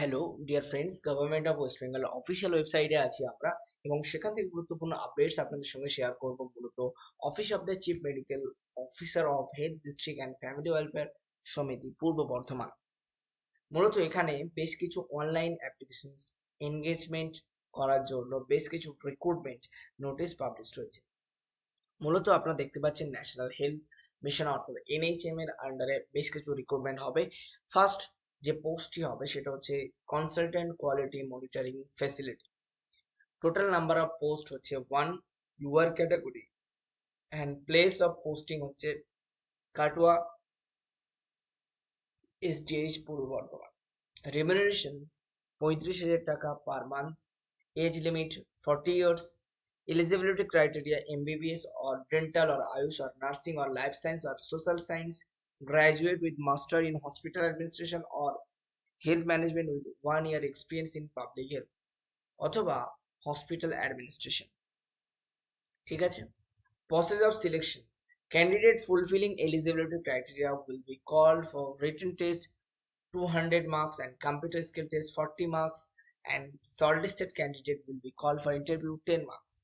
Hello dear friends government of West Bengal official ওয়েবসাইটে আছি আমরা এবং সেখান থেকে গুরুত্বপূর্ণ আপডেটস আপনাদের সঙ্গে শেয়ার করব মূলত office of the chief medical officer of health district and family welfare সমিতি, পূর্ব বর্ধমান। মূলত এখানে বেশ কিছু অনলাইন অ্যাপ্লিকেশন এনগেজমেন্ট করার জন্য বেশ কিছু রিক্রুটমেন্ট নোটিশ পাবলিশ হয়েছে। মূলত আপনারা দেখতে পাচ্ছেন ন্যাশনাল হেলথ মিশন অর্থাৎ এনএইচএম এর আন্ডারে বেশ কিছু রিক্রুটমেন্ট হবে। ফার্স্ট যে পোস্টটি হবে সেটা হচ্ছে consultant quality monitoring facility total number of post হচ্ছে one lower category and place of posting হচ্ছে কাটুয়া এসডিএইচ পূর্ব বর্ধমান। রেমুনারেশন পঁয়ত্রিশ হাজার টাকা per month age limit forty years eligibility criteria MBBS or dental or Ayush or nursing or life science or social science graduate with master in hospital administration or health management with one year experience in public health অথবা hospital administration ঠিক আছে process of selection candidate fulfilling eligibility criteria will be called for written test 200 marks and computer skill test 40 marks and shortlisted candidate will be called for interview 10 marks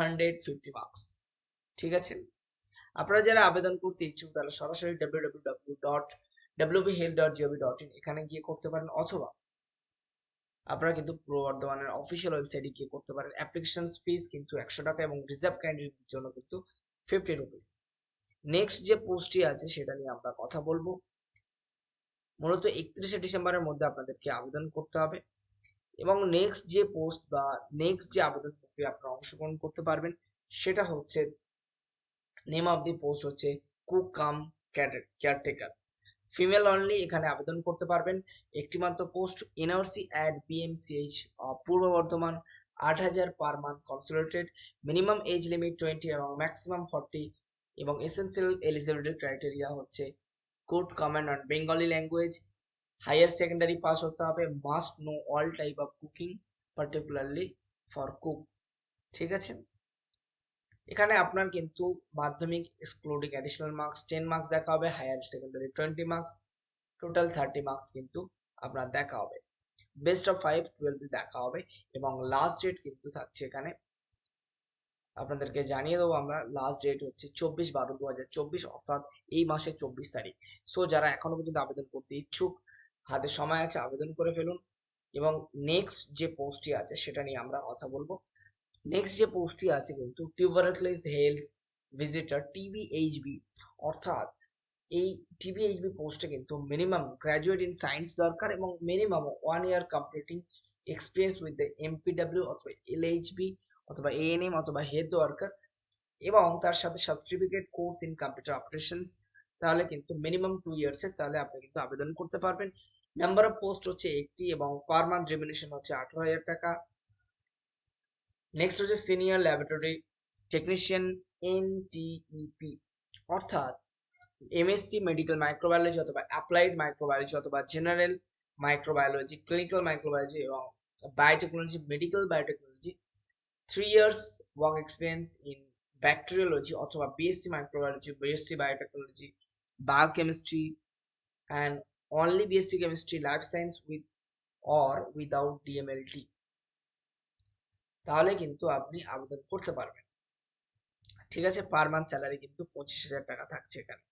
hundred fifty marks ঠিক আছে আপনারা যারা আবেদন করতে ইচ্ছুক তাহলে সরাসরি W W W dot এখানে গিয়ে করতে পারেন, অথবা আপনারা কিন্তু পূর্ব বর্ধমানের অফিসিয়াল ওয়েবসাইটে গিয়ে করতে পারেন। অ্যাপ্লিকেশন ফিস কিন্তু একশো টাকা এবং রিজার্ভ ক্যান্ডিডেটদের জন্য কিন্তু ফিফটি রুপিস নেক্সট যে পোস্টটি আছে সেটা নিয়ে আমরা কথা বলব। মূলত একত্রিশে ডিসেম্বরের মধ্যে আপনাদেরকে আবেদন করতে হবে এবং নেক্সট যে পোস্ট বা নেক্সট যে আবেদন প্রক্রিয়া আপনারা অংশগ্রহণ করতে পারবেন, সেটা হচ্ছে নেম অফ দি পোস্ট হচ্ছে cook cum caretaker female only এখানে আবেদন করতে পারবেন। একটি মাত্র পোস্ট এনআরসি অ্যাট বিএমসিএইচ পূর্ব বর্ধমান, আট হাজার per month consolidated minimum age limit twenty এবং ম্যাক্সিমাম ফর্টি এবং এসেন্সিয়াল এলিজিবিলিটি ক্রাইটেরিয়া হচ্ছে good command on Bengali language higher secondary pass হতে হবে must know all type of cooking particularly for cook ঠিক আছে? এখানে আপনার কিন্তু Madhyamik excluding additional marks ten marks দেখা হবে higher secondary twenty marks total thirty marks কিন্তু আপনার দেখা হবে। বেস্ট অফ ফাইভ টুয়েলভ দেখা হবে এবং লাস্ট ডেট কিন্তু থাকছে এখানে। আপনাদেরকে জানিয়ে দেবো আমরা লাস্ট ডেট হচ্ছে চব্বিশ বারো দু হাজার চব্বিশ, অর্থাৎ এই মাসের চব্বিশ তারিখ। সো যারা এখনও পর্যন্ত আবেদন করতে ইচ্ছুক, হাতে সময় আছে, আবেদন করে ফেলুন এবং নেক্সট যে পোস্টটি আছে, সেটা নিয়ে আমরা কথা বলব। নেক্সট যে পোস্টটি আছে কিন্তু টিউবারক্লিস হেলথ ভিজিটার টিবিএইচবি অর্থাৎ এই টিবিএইচবি পোস্টে কিন্তু মিনিমাম গ্র্যাজুয়েট ইন সায়েন্স দরকার এবং minimum one year completing experience with the MPW অথবা এলএইচবি অথবা এএনএম অথবা হেড ওয়ার্কার এবং তার সাথে certificate course in computer operations তাহলে কিন্তু মিনিমাম টু ইয়ার্সের তাহলে আপনি কিন্তু আবেদন করতে পারবেন। নাম্বার অফ পোস্ট হচ্ছে একটি এবং পার মান্থ রেমিনেশন হচ্ছে আঠারো হাজার টাকা। নেক্সট হচ্ছে সিনিয়র ল্যাবরেটরি টেকনিশিয়ান এনটিইপি অর্থাৎ এমএসসি মেডিকেল মাইক্রোবায়োলজি অথবা অ্যাপ্লাইড মাইক্রোবায়োলজি অথবা জেনারেল মাইক্রোবায়োলজি ক্লিনিক্যাল মাইক্রোবায়োলজি এবং biotechnology medical biotechnology three years work experience in bacteriology অথবা BSc microbiology BSc biotechnology biochemistry and only BSc chemistry life science with or without DMLT তাহলে কিন্তু আপনি আবেদন করতে পারবেন। ঠিক আছে? পার মান্থ স্যালারি কিন্তু পঁচিশ হাজার টাকা থাকছে এখানে।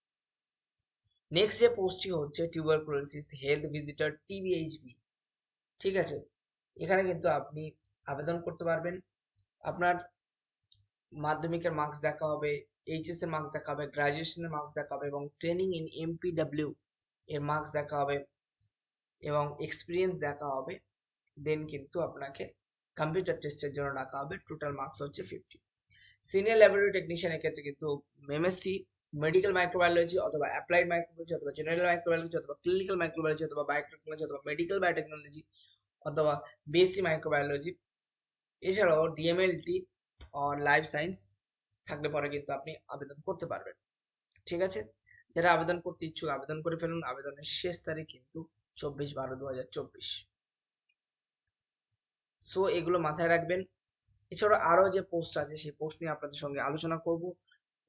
নেক্সট যে পোস্টটি হচ্ছে টিউবারকুলোসিস হেলথ ভিজিটার টিবিএইচবি ঠিক আছে? এখানে কিন্তু আপনি আবেদন করতে পারবেন। আপনার মাধ্যমিকের মার্কস দেখা হবে এইচএস এর মার্কস দেখা হবে গ্রাজুয়েশনের মার্কস দেখা হবে এবং ট্রেনিং ইন এমপিডাব্লিউ এর মার্কস দেখা হবে এবং এক্সপিরিয়েন্স দেখা হবে। দেন কিন্তু আপনাকে কম্পিউটার টেস্টের জন্য ডাকা হবে টোটাল মার্কস হচ্ছে ফিফটি সিনিয়র ল্যাবরেটরি টেকনিশিয়ান ক্ষেত্রে কিন্তু এমএসসি মেডিকেল মাইক্রোবায়োলজি অথবা অ্যাপ্লাইড মাইক্রোবায়োলজি অথবা জেনারেল মাইক্রোবায়োলজি অথবা ক্লিনিক্যাল মাইক্রোবায়োলজি অথবা বায়োটেকনোলজি অথবা মেডিকেল বায়োটেকনোলজি অথবা বিএসসি মাইক্রোবায়োলজি এছাড়াও ডিএমএলটি অর লাইফ সায়েন্স থাকলে পরে কিন্তু আপনি আবেদন করতে পারবেন। ঠিক আছে? যারা আবেদন করতে ইচ্ছুক, আবেদন করে ফেলুন। আবেদনের শেষ তারিখ কিন্তু চব্বিশ বারো দু হাজার চব্বিশ। সো এগুলো মাথায় রাখবেন। এছাড়া আরও যে পোস্ট আছে, সেই পোস্ট নিয়ে আপনাদের সঙ্গে আলোচনা করব।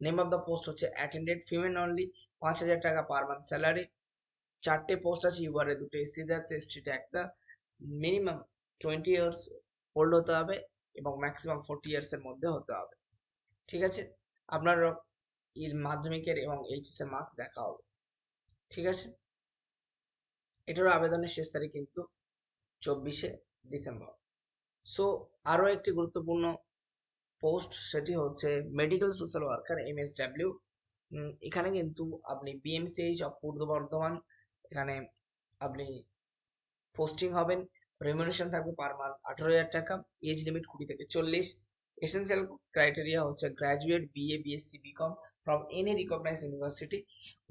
নেম অফ দ্য পোস্ট হচ্ছে অ্যাটেন্ডেড ফিমেল অনলি পাঁচ হাজার টাকা পার মান্থ স্যালারি চারটে পোস্ট আছে ইউআরে দুটো এসসি যাচ্ছে এসটিতে একটা মিনিমাম টোয়েন্টি ইয়ার্স ওল্ড হতে হবে এবং ম্যাক্সিমাম ফোর্টি ইয়ার্সের মধ্যে হতে হবে। ঠিক আছে? আপনার মাধ্যমিকের এবং এইচএস এর মার্কস দেখা হবে। ঠিক আছে? এটারও আবেদনের শেষ তারিখ কিন্তু চব্বিশে ডিসেম্বর। সো আরও একটি গুরুত্বপূর্ণ পোস্ট সেটি হচ্ছে medical social worker M S W এখানে কিন্তু আপনি বিএমসিএইচ অফ পূর্ব বর্ধমান, এখানে আপনি পোস্টিং হবেন। রেমুনেশন থাকবে পার মান্থ আঠারো হাজার টাকা এজ লিমিট কুড়ি থেকে চল্লিশ। এসেন্সিয়াল ক্রাইটেরিয়া হচ্ছে graduate BA BSc BCom from any recognise university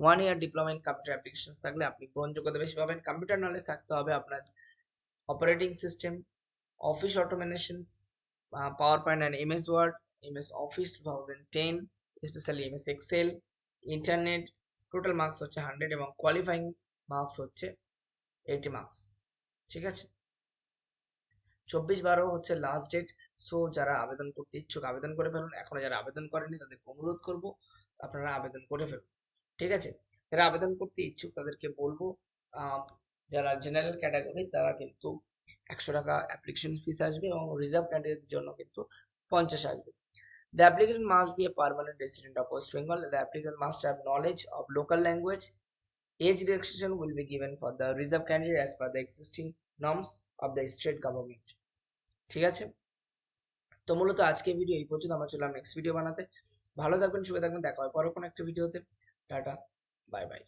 one year diploma in computer application থাকলে আপনি গ্রহণযোগ্যতা বেশি পাবেন। কম্পিউটার নলেজ থাকতে হবে আপনার operating system PowerPoint and MS Word MS Office two thousand ten specially MS Excel internet total marks হচ্ছে hundred এবং কোয়ালিফাইং মার্কস হচ্ছে এইটি মার্কস ঠিক আছে? চব্বিশ বারো হচ্ছে লাস্ট ডেট সো যারা আবেদন করতে ইচ্ছুক আবেদন করে ফেলুন, এখনও যারা আবেদন করেনি তাদেরকে অনুরোধ করব আপনারা আবেদন করে ফেলুন, ঠিক আছে? যারা আবেদন করতে ইচ্ছুক তাদেরকে বলব যারা জেনারেল ক্যাটাগরি তারা কিন্তু একশো টাকা অ্যাপ্লিকেশন ফিস আসবে এবং রিজার্ভ ক্যান্ডিডেটের জন্য কিন্তু পঞ্চাশ আসবে। The application must be a permanent resident of West Bengal the application must have knowledge of local language age relaxation will be given for the reserve candidate as per the existing norms of the state government ঠিক আছে? তো মূলত আজকে video এই পর্যন্ত। আমার চলাম next video বানাতে। ভালো থাকবেন সুবিধা থাকবেন। দেখা হয় পরে কোনো একটা ভিডিওতে টাটা বাই বাই